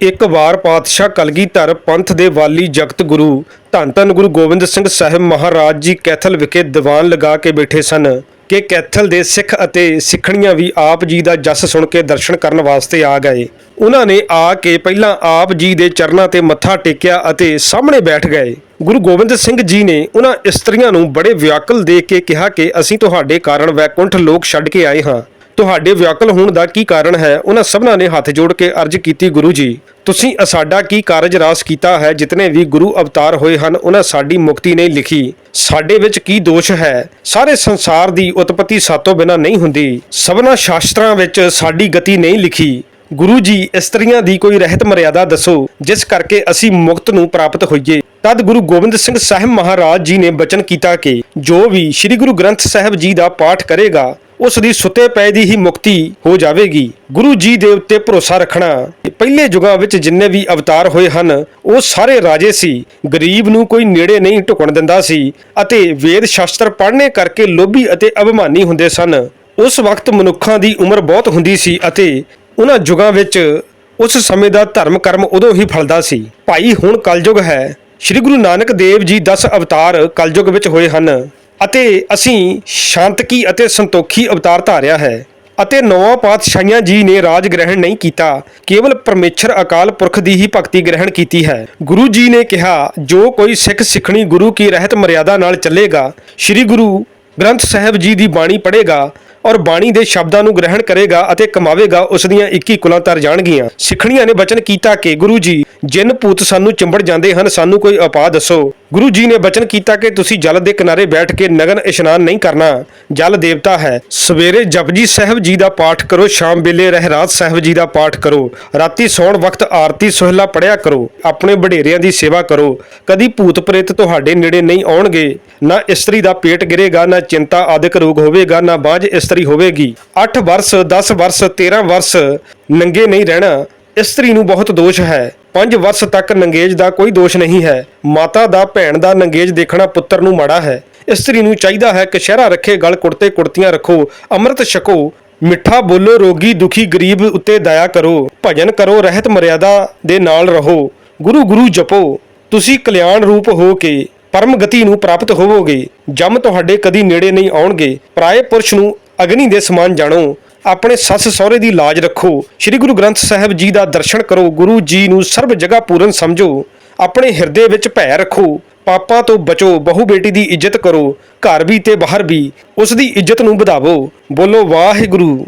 ਇੱਕ ਵਾਰ ਪਾਤਸ਼ਾਹ ਕਲਗੀਧਰ ਪੰਥ ਦੇ ਵਾਲੀ ਜਗਤ ਗੁਰੂ ਧੰਨ ਧੰਨ ਗੁਰੂ ਗੋਬਿੰਦ ਸਿੰਘ ਸਾਹਿਬ ਮਹਾਰਾਜ ਜੀ ਕੈਥਲ ਵਿਖੇ ਦੀਵਾਨ ਲਗਾ ਕੇ ਬੈਠੇ ਸਨ ਕਿ ਕੈਥਲ ਦੇ ਸਿੱਖ ਅਤੇ ਸਿੱਖਣੀਆਂ ਵੀ ਆਪ ਜੀ ਦਾ ਜਸ ਸੁਣ ਕੇ ਦਰਸ਼ਨ ਕਰਨ ਵਾਸਤੇ ਆ ਗਏ। ਉਹਨਾਂ ਨੇ ਆ ਕੇ ਪਹਿਲਾਂ ਆਪ ਜੀ ਦੇ ਚਰਨਾਂ ਤੇ ਮੱਥਾ ਟੇਕਿਆ ਅਤੇ ਸਾਹਮਣੇ ਬੈਠ ਗਏ। ਗੁਰੂ ਗੋਬਿੰਦ ਸਿੰਘ ਜੀ ਨੇ ਉਹਨਾਂ ਇਸਤਰੀਆਂ ਨੂੰ ਬੜੇ ਵਿਆਕਲ ਦੇਖ ਕੇ ਕਿਹਾ ਕਿ ਅਸੀਂ ਤੁਹਾਡੇ ਕਾਰਨ ਵੈਕੁੰਠ ਲੋਕ ਛੱਡ ਕੇ ਆਏ ਹਾਂ। ਤੁਹਾਡੇ ਵਿਆਕਲ ਹੋਣ ਦਾ ਕੀ ਕਾਰਨ ਹੈ? ਉਹਨਾਂ ਸਭਨਾਂ ਨੇ ਹੱਥ ਜੋੜ ਕੇ ਅਰਜ਼ ਕੀਤੀ, ਗੁਰੂ ਜੀ, ਤੁਸੀਂ ਸਾਡਾ ਕੀ ਕਾਰਜ ਰਾਸ ਕੀਤਾ ਹੈ? ਜਿਤਨੇ ਵੀ ਗੁਰੂ ਅਵਤਾਰ ਹੋਏ ਹਨ, ਉਹਨਾਂ ਸਾਡੀ ਮੁਕਤੀ ਨਹੀਂ ਲਿਖੀ। ਸਾਡੇ ਵਿੱਚ ਕੀ ਦੋਸ਼ ਹੈ? ਸਾਰੇ ਸੰਸਾਰ ਦੀ ਉਤਪਤੀ ਸਾਤੋਂ ਬਿਨਾਂ ਨਹੀਂ ਹੁੰਦੀ। ਸਭਨਾਂ ਸ਼ਾਸਤਰਾਂ ਵਿੱਚ ਸਾਡੀ ਗਤੀ ਨਹੀਂ ਲਿਖੀ। ਗੁਰੂ ਜੀ ਇਸਤਰੀਆਂ ਦੀ ਕੋਈ ਰਹਿਤ ਮਰਿਆਦਾ ਦੱਸੋ, ਜਿਸ ਕਰਕੇ ਅਸੀਂ ਮੁਕਤ ਨੂੰ ਪ੍ਰਾਪਤ ਹੋਈਏ। ਤਦ ਗੁਰੂ ਗੋਬਿੰਦ ਸਿੰਘ ਸਾਹਿਬ ਮਹਾਰਾਜ ਜੀ ਨੇ ਬਚਨ ਕੀਤਾ ਕਿ ਜੋ ਵੀ ਸ੍ਰੀ ਗੁਰੂ ਗ੍ਰੰਥ ਸਾਹਿਬ ਜੀ ਦਾ ਪਾਠ ਕਰੇਗਾ ਉਸ ਦੀ ਸੁੱਤੇ ਪਏ ਦੀ ਹੀ ਮੁਕਤੀ ਹੋ ਜਾਵੇਗੀ। ਗੁਰੂ ਜੀ ਦੇ ਉੱਤੇ ਭਰੋਸਾ ਰੱਖਣਾ, ਪਹਿਲੇ ਯੁਗਾਂ ਵਿੱਚ ਜਿੰਨੇ ਵੀ ਅਵਤਾਰ ਹੋਏ ਹਨ, ਉਹ ਸਾਰੇ ਰਾਜੇ ਸੀ। ਗਰੀਬ ਨੂੰ ਕੋਈ ਨੇੜੇ ਨਹੀਂ ਢੁਕਣ ਦਿੰਦਾ ਸੀ ਅਤੇ ਵੇਦ ਸ਼ਾਸਤਰ ਪੜ੍ਹਨੇ ਕਰਕੇ ਲੋਭੀ ਅਤੇ ਅਭਿਮਾਨੀ ਹੁੰਦੇ ਸਨ। ਉਸ ਵਕਤ ਮਨੁੱਖਾਂ ਦੀ ਉਮਰ ਬਹੁਤ ਹੁੰਦੀ ਸੀ ਅਤੇ ਉਹਨਾਂ ਯੁਗਾਂ ਵਿੱਚ ਉਸ ਸਮੇਂ ਦਾ ਧਰਮ ਕਰਮ ਉਦੋਂ ਹੀ ਫਲਦਾ ਸੀ। ਭਾਈ ਹੁਣ ਕਲਯੁਗ ਹੈ। ਸ੍ਰੀ ਗੁਰੂ ਨਾਨਕ ਦੇਵ ਜੀ 10 ਅਵਤਾਰ ਕਲਯੁਗ ਵਿੱਚ ਹੋਏ ਹਨ। ਅਤੇ ਅਸੀਂ ਸ਼ਾਂਤਕੀ ਅਤੇ ਸੰਤੋਖੀ ਅਵਤਾਰ ਧਾਰਿਆ ਹੈ ਅਤੇ ਨੌਵਾਂ ਪਾਤਸ਼ਾਹੀਆਂ ਜੀ ਨੇ ਰਾਜ ਗ੍ਰਹਿਣ ਨਹੀਂ ਕੀਤਾ, ਕੇਵਲ ਪਰਮੇਸ਼ਰ ਅਕਾਲ ਪੁਰਖ ਦੀ ਹੀ ਭਗਤੀ ਗ੍ਰਹਿਣ ਕੀਤੀ ਹੈ। ਗੁਰੂ ਜੀ ਨੇ ਕਿਹਾ, ਜੋ ਕੋਈ ਸਿੱਖ ਸਿੱਖਣੀ ਗੁਰੂ ਕੀ ਰਹਿਤ ਮਰਿਆਦਾ ਨਾਲ ਚੱਲੇਗਾ, ਸ੍ਰੀ ਗੁਰੂ ਗ੍ਰੰਥ ਸਾਹਿਬ ਜੀ ਦੀ ਬਾਣੀ ਪੜ੍ਹੇਗਾ ਔਰ ਬਾਣੀ ਦੇ ਸ਼ਬਦਾਂ ਨੂੰ ਗ੍ਰਹਿਣ ਕਰੇਗਾ ਅਤੇ ਕਮਾਵੇਗਾ, ਉਸ ਦੀਆਂ 21 ਕੁਲਾਂ ਤਰ ਜਾਣਗੀਆਂ। ਸਿੱਖਣੀਆਂ ਨੇ ਬਚਨ ਕੀਤਾ ਕਿ ਗੁਰੂ ਜੀ, ਜਿਨ ਭੂਤ ਸਾਨੂੰ ਚਿੰਬੜ ਜਾਂਦੇ ਹਨ, ਸਾਨੂੰ ਕੋਈ ਉਪਾਅ ਦੱਸੋ। ਗੁਰੂ ਜੀ ਨੇ ਬਚਨ ਕੀਤਾ ਕਿ ਤੁਸੀਂ ਜਲ ਦੇ ਕਿਨਾਰੇ ਬੈਠ ਕੇ ਨਗਨ ਇਸ਼ਨਾਨ ਨਹੀਂ ਕਰਨਾ। ਜਲ ਦੇਵਤਾ ਹੈ। ਸਵੇਰੇ ਜਪਜੀ ਸਾਹਿਬ ਜੀ ਦਾ ਪਾਠ ਕਰੋ, ਸ਼ਾਮ ਵੇਲੇ ਰਹਿਰਾਤ ਸਾਹਿਬ ਜੀ ਦਾ ਪਾਠ ਕਰੋ। ਰਾਤੀ ਸੌਣ ਵਕਤ ਆਰਤੀ ਸੋਹਿਲਾ ਪੜਿਆ ਕਰੋ। ਆਪਣੇ ਵਡੇਰਿਆਂ ਦੀ ਸੇਵਾ ਕਰੋ। ਕਦੀ ਭੂਤ ਪ੍ਰੇਤ ਤੁਹਾਡੇ ਨੇੜੇ ਨਹੀਂ ਆਉਣਗੇ। ਨਾ ਇਸਤਰੀ ਦਾ ਪੇਟ ਗਿਰੇਗਾ, ਨਾ ਚਿੰਤਾ ਆਦਿਕ ਰੋਗ ਹੋਵੇਗਾ, ਨਾ ਬਾਝ ਇਸਤਰੀ ਹੋਵੇਗੀ। 8 ਵਰਸ 10 ਵਰਸ 13 ਵਰਸ ਨੰਗੇ ਨਹੀਂ ਰਹਿਣਾ ਇਸਤਰੀ ਨੂੰ ਬਹੁਤ ਦੋਸ਼ ਹੈ। 5 ਵਰਸ ਤੱਕ ਨੰਗੇਜ ਦਾ ਕੋਈ ਦੋਸ਼ ਨਹੀਂ ਹੈ। ਮਾਤਾ ਦਾ, ਭੈਣ ਦਾ ਨੰਗੇਜ ਦੇਖਣਾ ਪੁੱਤਰ ਨੂੰ ਮਾੜਾ ਹੈ। ਇਸਤਰੀ ਨੂੰ ਚਾਹੀਦਾ ਹੈ ਕਿ ਸ਼ਹਿਰਾ ਰੱਖੇ ਗਲ ਕੁੜਤੇ ਕੁੜਤੀਆਂ ਰੱਖੋ, ਅੰਮ੍ਰਿਤ ਛਕੋ, ਮਿੱਠਾ ਬੋਲੋ, ਰੋਗੀ ਦੁਖੀ ਗਰੀਬ ਉੱਤੇ ਦਇਆ ਕਰੋ, ਭਜਨ ਕਰੋ, ਰਹਿਤ ਮਰਿਆਦਾ ਦੇ ਨਾਲ ਰਹੋ। ਗੁਰੂ ਗੁਰੂ ਜਪੋ, ਤੁਸੀਂ ਕਲਿਆਣ ਰੂਪ ਹੋ ਕੇ ਪਰਮ ਗਤੀ ਨੂੰ ਪ੍ਰਾਪਤ ਹੋਵੋਗੇ। ਜਮ ਤੁਹਾਡੇ ਕਦੀ ਨੇੜੇ ਨਹੀਂ ਆਉਣਗੇ। ਪਰਾਏ ਪੁਰਸ਼ ਨੂੰ ਅਗਨੀ ਦੇ ਸਮਾਨ ਜਾਣੋ, ਆਪਣੇ ਸੱਸ ਸਹੁਰੇ ਦੀ ਲਾਜ ਰੱਖੋ, ਸ੍ਰੀ ਗੁਰੂ ਗ੍ਰੰਥ ਸਾਹਿਬ ਜੀ ਦਾ ਦਰਸ਼ਨ ਕਰੋ, ਗੁਰੂ ਜੀ ਨੂੰ ਸਰਬ ਜਗ੍ਹਾ ਪੂਰਨ ਸਮਝੋ, ਆਪਣੇ ਹਿਰਦੇ ਵਿੱਚ ਭੈ ਰੱਖੋ, ਪਾਪਾਂ ਤੋਂ ਬਚੋ, ਬਹੂ ਬੇਟੀ ਦੀ ਇੱਜ਼ਤ ਕਰੋ, ਘਰ ਵੀ ਤੇ ਬਾਹਰ ਵੀ, ਉਸ ਦੀ ਇੱਜ਼ਤ ਨੂੰ ਵਧਾਵੋ, ਬੋਲੋ ਵਾਹਿਗੁਰੂ।